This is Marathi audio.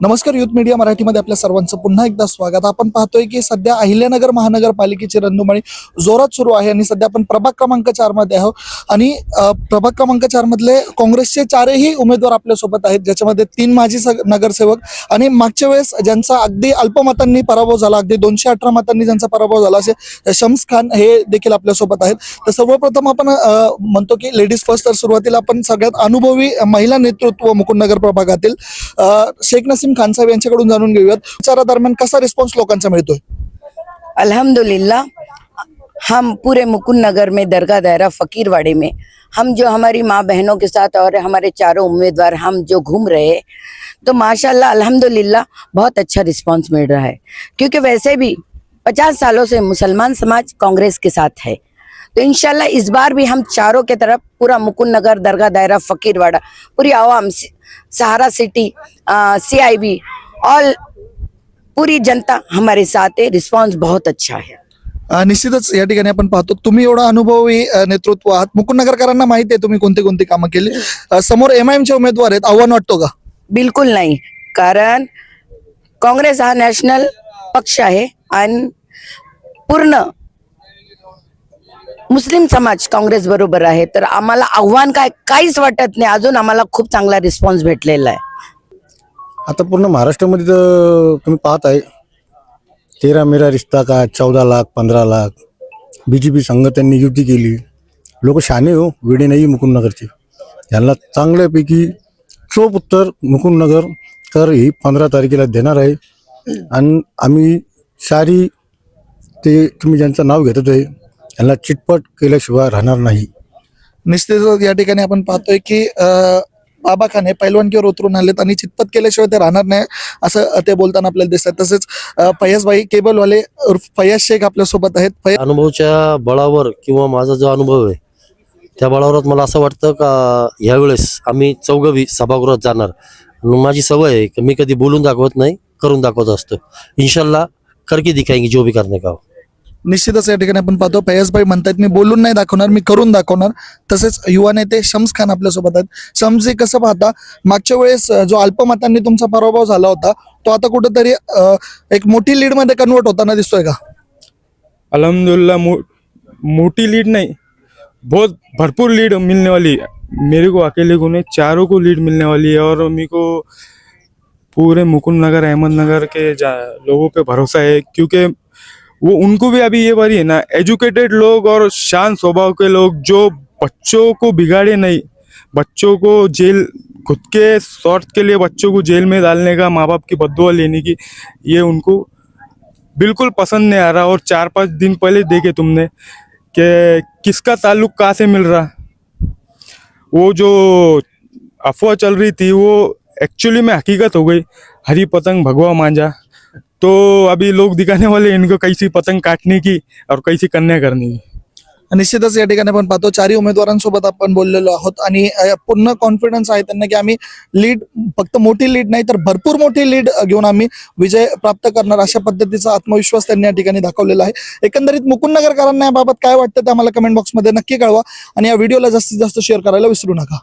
नमस्कार युथ मीडिया मराठीमध्ये आपल्या सर्वांचं पुन्हा एकदा स्वागत. आपण पाहतोय की सध्या अहिल्यानगर महानगरपालिकेची रणधुमाळी जोरात सुरू आहे आणि सध्या आपण प्रभाग क्रमांक चारमध्ये आहोत. आणि प्रभाग क्रमांक चार मधले काँग्रेसचे चारही उमेदवार आपल्यासोबत आहेत ज्याच्यामध्ये तीन माजी नगरसेवक आणि मागच्या वेळेस ज्यांचा अगदी अल्पमतांनी पराभव झाला अगदी दोनशे अठरा मतांनी ज्यांचा पराभव झाला असे शम्स खान हे देखील आपल्यासोबत आहेत. तर सर्वप्रथम आपण म्हणतो की लेडीज फर्स्ट तर सुरुवातीला आपण सगळ्यात अनुभवी महिला नेतृत्व मुकुंदनगर प्रभागातील शेख नसीम खान साहेब यांच्याकडून प्रचारादरम्यान कसा रिस्पॉन्स लोकांचा मिळतोय? अल्हम्दुलिल्लाह, हम पूरे मुकुंद नगर में दरगाह दायरा फकीरवाड़े में, हम जो हमारी माँ बहनों के साथ और हमारे चारों उम्मीदवार, हम जो घूम रहे तो माशाल्लाह, अल्हम्दुलिल्लाह, बहुत अच्छा रिस्पांस मिल रहा है। क्योंकि वैसे भी पचास सालों से मुसलमान समाज कांग्रेस के साथ है। तो इंशाल्लाह इस बार भी हम चारों के तरफ पूरा मुकुंद नगर दरगाह दायरा फकीरवाड़ा पूरी आवाम Sahara city C I B all पूरी जनता हमारे साथ है। रिस्पांस बहुत अच्छा है। निश्चितच या ठिकाणी आपण पाहतो तुम्ही एवढा अनुभवी नेतृत्व आहात. मुकुंदनगरकरांना माहिती आहे तुम्ही कोणती कोणती कामं केली. समोर एम चे उमेदवार आहेत. आव्हान वाटतो का? बिलकुल नाही कारण काँग्रेस हा नॅशनल पक्ष आहे आणि पूर्ण मुस्लिम समाज काँग्रेस बरोबर आहे तर आम्हाला आव्हान काय काहीच वाटत नाही. अजून आम्हाला खूप चांगला रिस्पॉन्स भेटलेला आहे. आता पूर्ण महाराष्ट्रामध्ये तर तुम्ही पाहत आहे तेरा मेरा रिश्ता का चौदा लाख पंधरा लाख बी जे पी संघ त्यांनी युती केली. लोक शाने हो वेडे नाही मुकुंदनगरचे. यांना चांगल्यापैकी चोप उत्तर मुकुंदनगर कर ही पंधरा तारखेला देणार आहे. आणि आम्ही सारी ते तुम्ही ज्यांचं नाव घेतात आहे यांना चिटपट केल्याशिवाय राहणार नाही. निश्चितच या ठिकाणी आपण पाहतोय की अ, बाबा खान हे पैलवानकीवर उतरून आलेत आणि चितपत केल्याशिवाय ते राहणार नाही असं ते बोलताना आपल्याला दिसतात तसेच अ, केबलवाले उर्फ शेख आपल्यासोबत आहेत. अनुभवच्या बळावर किंवा माझा जो अनुभव आहे त्या बळावर मला असं वाटतं का ह्यावेळेस आम्ही चौघवी सभागृहात जाणार. आणि माझी सवय आहे की मी कधी बोलून दाखवत नाही करून दाखवत असतो. इन्शाल्लाह करके दिखाएंगे जो भी करने का हो. निश्चितच या ठिकाणी आपण पाहतो. फय्याजभाई म्हणतात मी बोलून नाही दाखवणार मी करून दाखवणार. तसेच युवा नेते शम्स खान आपल्यासोबत आहेत. शम्स हे कसं पाहता? मागच्या वेळेस जो अल्पमतांनी तुमचा पराभव झाला होता तो आता कुठेतरी एक मोठी लीडमध्ये कन्वर्ट होताना दिसतोय का? अल्हम्दुलिल्लाह मो, मोटी लीड नहीं. बहुत भरपूर लीड मिलने वाली है। मेरे को अकेले को नहीं चारों को लीड मिलने वाली है और मेरे को पूरे मुकुंद नगर अहमदनगर के जा, लोगों पे भरोसा है। क्योंकि वो उनको भी अभी ये बारी है ना एजुकेटेड लोग और शांत स्वभाव के लोग जो बच्चों को बिगाड़े नहीं, बच्चों को जेल, खुद के स्वार्थ के लिए बच्चों को जेल में डालने का माँ बाप की बदुआ लेने की, ये उनको बिल्कुल पसंद नहीं आ रहा। और चार पाँच दिन पहले देखे तुमने कि किसका ताल्लुक कहाँ से मिल रहा? वो जो अफवाह चल रही थी, वो एक्चुअली में हकीकत हो गई। हरी पतंग भगवा मांझा। तो अभी लोग दिखाने वाले इनको कैसी पतंग काटने की और कैसी कन्या करने की निश्चितच या ठिकाणी आपण पाहतो चारही उमेदवारांसोबत आपण बोललेलो आहोत आणि पूर्ण कॉन्फिडन्स आहे त्यांना की आम्ही लीड फक्त मोठी लीड नाही तर भरपूर मोठी लीड घेऊन आम्ही विजय प्राप्त करणार अशा पद्धतीचा आत्मविश्वास त्यांनी या ठिकाणी दाखवलेला आहे. एकंदरीत मुकुंदनगरकरांना याबाबत काय वाटतं ते आम्हाला कमेंट बॉक्समध्ये नक्की कळवा आणि या व्हिडिओला जास्तीत जास्त शेअर करायला विसरू नका.